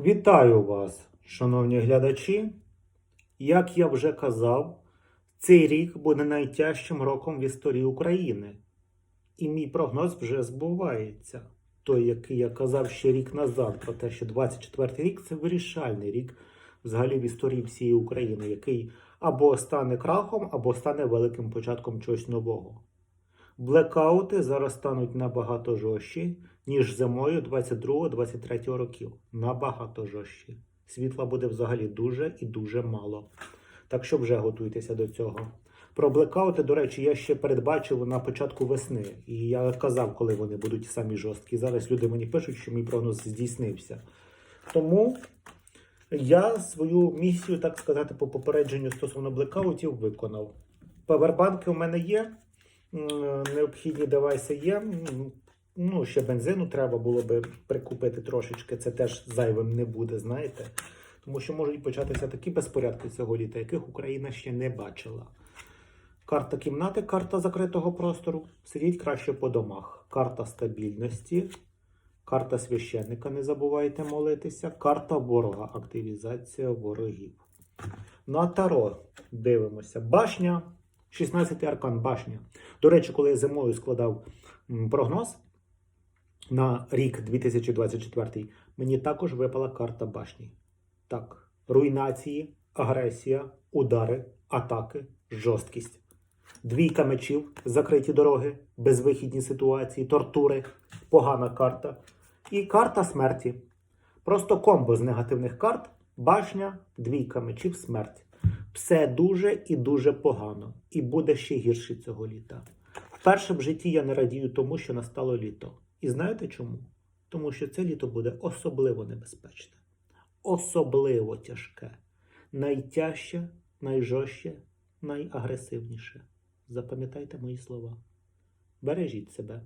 Вітаю вас, шановні глядачі. Як я вже казав, цей рік буде найтяжчим роком в історії України. І мій прогноз вже збувається. Той, який я казав ще рік назад, про те, що 24 й рік це вирішальний рік взагалі в історії всієї України, який або стане крахом, або стане великим початком чогось нового. Блекаути зараз стануть набагато жорсткі, ніж зимою 22-23 років. Набагато жорстчі. Світла буде взагалі дуже і дуже мало. Так що вже готуйтеся до цього. Про блекаути, до речі, я ще передбачив на початку весни. І я казав, коли вони будуть самі жорсткі. Зараз люди мені пишуть, що мій прогноз здійснився. Тому я свою місію, так сказати, по попередженню стосовно блекаутів виконав. Павербанки у мене є, необхідні девайси є. Ну, ще бензину треба було би прикупити трошечки. Це теж зайвим не буде, знаєте. Тому що можуть початися такі безпорядки цього літа, яких Україна ще не бачила. Карта кімнати, карта закритого простору. Сидіть краще по домах. Карта стабільності, карта священника, не забувайте молитися. Карта ворога, активізація ворогів. На таро дивимося. Башня, 16 аркан башня. До речі, коли я зимою складав прогноз на рік 2024, мені також випала карта башні. Так, руйнації, агресія, удари, атаки, жорсткість. Двійка мечів, закриті дороги, безвихідні ситуації, тортури, погана карта. І карта смерті. Просто комбо з негативних карт, башня, двійка мечів, смерть. Все дуже і дуже погано. І буде ще гірше цього літа. Вперше в житті я не радію тому, що настало літо. І знаєте чому? Тому що це літо буде особливо небезпечне, особливо тяжке, найтяжче, найжорстче, найагресивніше. Запам'ятайте мої слова. Бережіть себе.